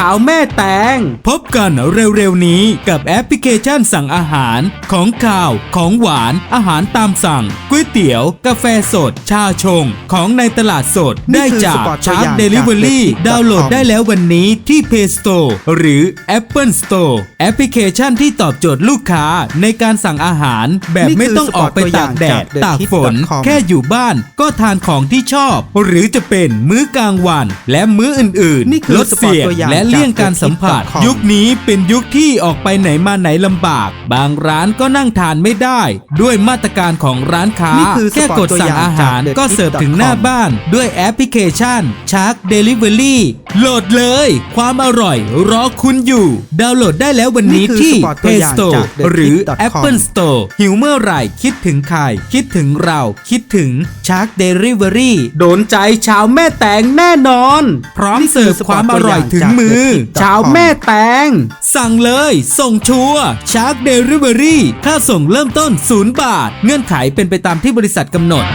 ช้าแม่แตง พบกันเร็วๆนี้กับแอปพลิเคชันสั่งอาหาร ของข่าว ของหวาน อาหารตามสั่งก๋วยเตี๋ยว กาแฟสด ชาชง ของในตลาดสดนี่ได้คือจากสปอร์ตตัวชาอร์ย่างจเดลิเวอรี่จากดาวน์โหลด Netflix.com ได้แล้ววันนี้ที่ Play Store หรือ Apple Store แอปพลิเคชันที่ตอบโจทย์ลูกค้าในการสั่งอาหาร แบบนี่คือไม่ต้องออกไปตากแดดสปอร์ตตัวอย่างจากตากฝน TheTip.com แค่อยู่บ้าน ก็ทานของที่ชอบ หรือจะเป็นมื้อกลางวัน และมื้ออื่นนี่คือลดเสี่ยงสปอร์ตตัวอย่างและเลี่ยงการสัมผัสจาก TheTip.com ยุคนี้เป็นยุคที่ออกไปไหนมาไหนลำบาก บางร้านก็นั่งทานไม่ได้ ด้วยมาตรการของร้านค้านี่คือแค่กดสั่งอาหารสปอร์ตตัวอย่างจากก็เสิร์ฟถึงหน้า TheTip.com บ้าน ด้วยแอปพลิเคชันชาร์ d เดลิเวอรี่โหลดเลย ความอร่อยรอคุณอยู่ ดาวน์โหลดได้แล้ววันนี้นี่คือที่สปอร์ตตัว Play อย่าง Store จากหรือ TheTip.com Apple Store หิวเมื่อไหร่คิดถึงใคร คิดถึงเราคิดถึงชาร์ d เดลิเวอรี่โดนใจชาวแม่แตงแน่นอน พร้อมนี่คือเสิร์ฟความอร่อยถึงมือสปอชาวแม่แตง สั่งเลย ส่งชัวร์ชาร์กเดลิเวอรี่ค่าส่งเริ่มต้น 0 บาท เงื่อนไขเป็นไปตามที่บริษัทกำหนด